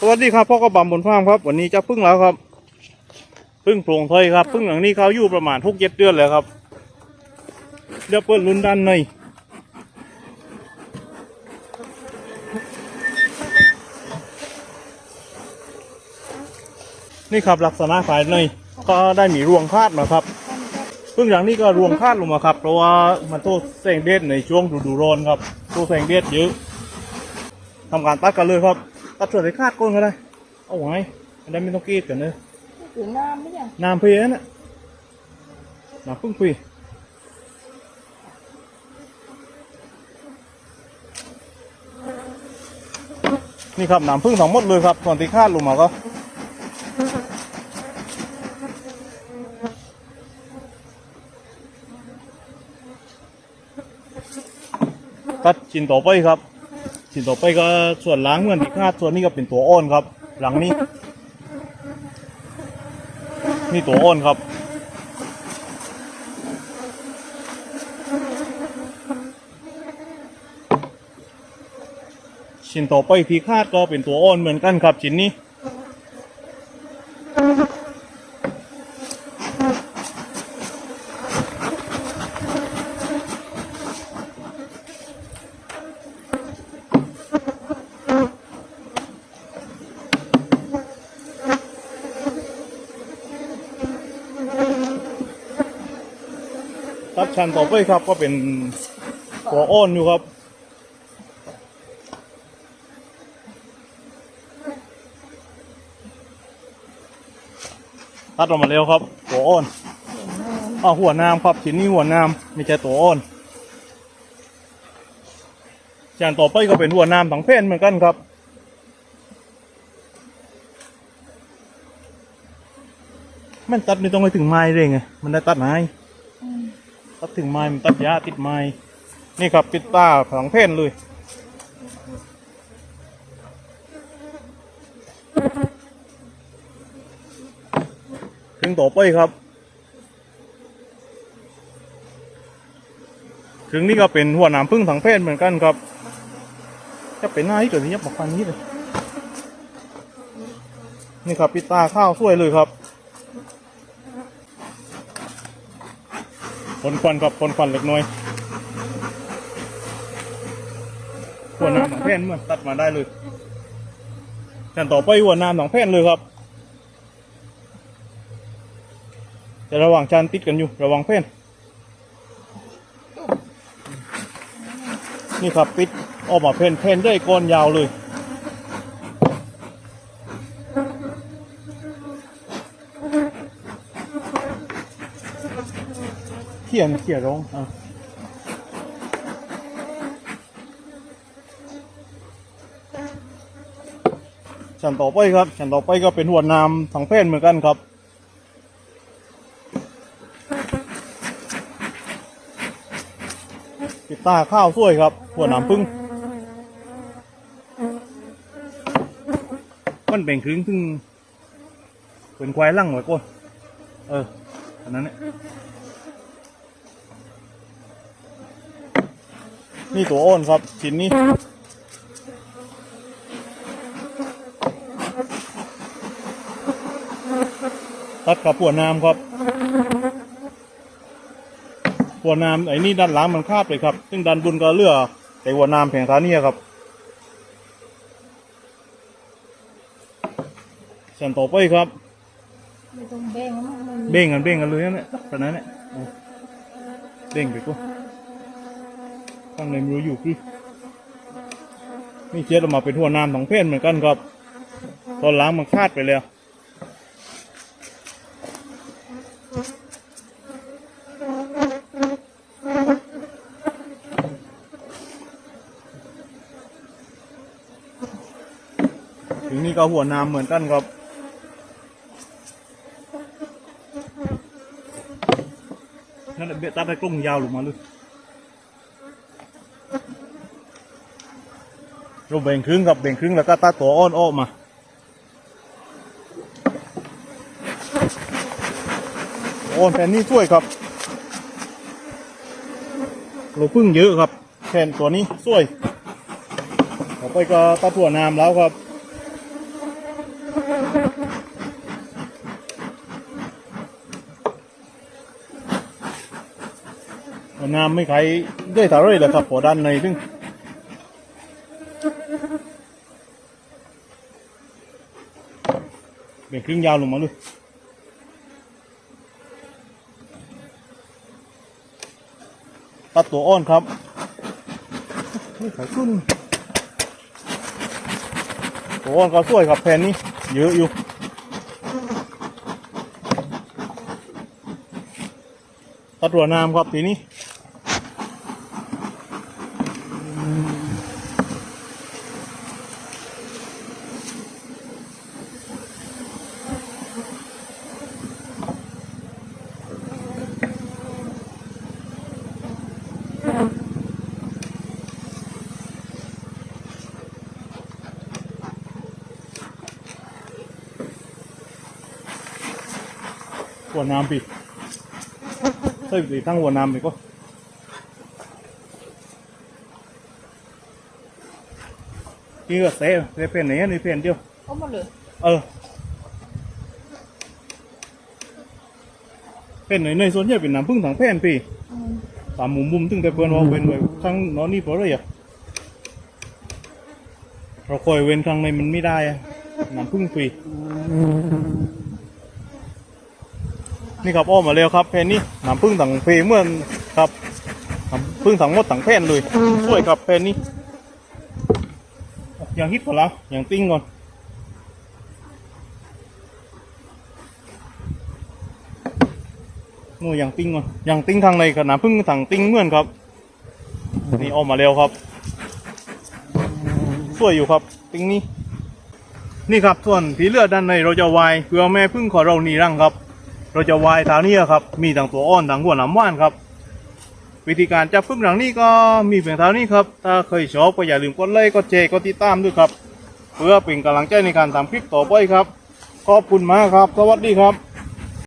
สวัสดีครับพ่อก็บำบนฟาร์มครับ วันนี้จะพึ่งแล้วครับ พึ่งโปร่งไทยครับ พึ่งหลังนี้เขาอยู่ประมาณทุกเจ็ดเดือนแล้วครับ เดี๋ยวเปิดลุ้นด้านในนี่ครับลักษณะภายในก็ได้มีรวงคาดมาครับพึ่งหลังนี้ก็รวงคาดลงมาครับ เพราะว่ามันโตแสงเดชในช่วงฤดูร้อนครับโตแสงเดชเยอะทำการตัดกันเลยครับ ตัดส่วนที่คาดก้นก็ได้ เอาไว้อันนั้นไม่ต้องกรีดกันเนอะถือน้ำไม่ใช่น้ำเพียน่ะน้ำพึ่งพีนี่ครับน้ำพึ่งทั้งหมดเลยครับส่วนที่คาดลงมาก็ตัดชิ้นต่อไปครับ ชิ้นต่อไปก็ส่วนล้างเหมือนที่คาดส่วนนี้ก็เป็นตัวอ้อนครับ หลังนี้ นี่ตัวอ้อนครับชิ้นต่อไปที่คาดก็เป็นตัวอ้อนเหมือนกันครับชิ้นนี้ ตัดชั้นต่อไปครับก็เป็นตัวอ้อนอยู่ครับตัดออกมาแล้วครับตัวอ้อนอ่าหัวน้ำครับชิ้นนี้หัวน้ำไม่ใช่ตัวอ้อนชั้นต่อไปก็เป็นหัวน้ำทั้งเพนเหมือนกันครับ มันตัดไม่ต้องไปถึงไม้เลยไง มันได้ตัดไม้ ตัดถึงไม้มันตัดหญ้าติดไม้นี่ครับปิดตาผังเพนเลยถึงต่อไปครับถึงนี่ก็เป็นหัวหนามพึ่งถังเพศเหมือนกันครับจะเป็นหน้าที่เกิดที่ยับมาฟันนี้เลยนี่ครับปิดตาข้าวสวยเลยครับ นควันกับคนควันเล็กน้อยหัวน้ำหนองแพนเมื่อตัดมาได้เลยขั้นต่อไปหัวน้ำหนองแพนเลยครับแต่ระหว่างจานติดกันอยู่ระหว่างแพนนี่ครับปิดออกมาเพนเพนได้ก้อนยาวเลย ขียนเขียนร้องอะชั้นต่อไปครับชั้นต่อไปก็เป็นหัวน้ำถังเพนเหมือนกันครับปิดตาข้าวสวยครับ หัวน้ำพึ่งมันแบ่งครึ่งซึ่งเป็นควายลั่งไว้ก่อนเอออันนั้นเนี่ย นี่ตัวอ้นครับชิ้นนี้ตัดกับหัวน้ำครับหัวน้ำไอ้นี่ด้านหลังมันคาดไปครับ ซึ่งด้านบนก็เลือกแต่หัวน้ำแผงขาเนี่ยครับส่วนต่อไปครับไม่ต้องแบ่งมันมันเบ่งกันเบ่งกันเลยนั่นแหละตอนนั้นเนี่ยเอาเบ่งไปกู ข้างในไม่รู้อยู่คือนี่เช็ดออกมาเป็นหัวน้ำของเพศเหมือนกันครับ ตอนล้างมันคาดไปแล้วถึงนี่ก็หัวน้ำเหมือนกันครับนั่นแหละเบียดตัดให้กล้องยาวลงมาเลย เราเบ่งครึ่งกับเบ่งครึ่งแล้วก็ตัดตัวอ้อนออกมาโอนแผ่นนี้ช่วยครับเราพึ่งเยอะครับแผ่นตัวนี้ช่วยต่อไปก็ตัดถั่วน้ำแล้วครับน้ำไม่ใครได้ถ่ายเลยแหละครับพอด้านในซึ่ง เบ่งครึ่งยาวลงมาเลยตัดตัวอ้อนครับไม่ไขขึ้นตัวอ้อนก็สวยครับแผ่นนี้เยอะอยู่ตัดหัวน้ำครับทีนี้ หัวน้ำปิดใส่ไปตั้งหัวน้ำไปก็นี่ก็เซ่เซ่เป็นไหนนี่เป็นเดียวเอามาเลยเออเป็นไหนในส่วนใหญ่เป็นน้ำพึ่งถังแผ่นพี่อืมตามมุมมุมตึงแต่เพื่อนว่าเป็นไว้ข้างนอนนี่เพราะอะไรอะเราคอยเว้นข้างในมันไม่ได้อะน้ำพึ่งฟรี นี่ครับอ้อมมาแล้วครับแผ่นนี้น้ำพึ่งถังฟรีเมื่อนครับน้ำพึ่งถังมดถังแผ่นเลยสวยครับแผ่นนี้อย่างฮิตก่อนแล้วอย่างติ้งก่อนนู่นอย่างติ้งก่อนอย่างติ้งทางในกับน้ำพึ่งทางติ้งเหมือนครับ นี่ออกมาเร็วครับ สวยอยู่ครับ ติ้งนี้ นี่ครับส่วนผีเลือดด้านในเราจะวายเพื่อแม่พึ่งของเรานีรังครับ เราจะวายทางนี้ครับ มีทั้งตัวอ่อนทั้งหัวหนำว่านครับ วิธีการจับพึ่งหลังนี้ก็มีเพียงเท่านี้ครับ ถ้าเคยชอบก็อย่าลืมกดไลค์กดแชร์กดติดตามด้วยครับ เพื่อเป็นกำลังใจในการทำคลิปต่อไปครับ ขอบคุณมากครับ สวัสดีครับ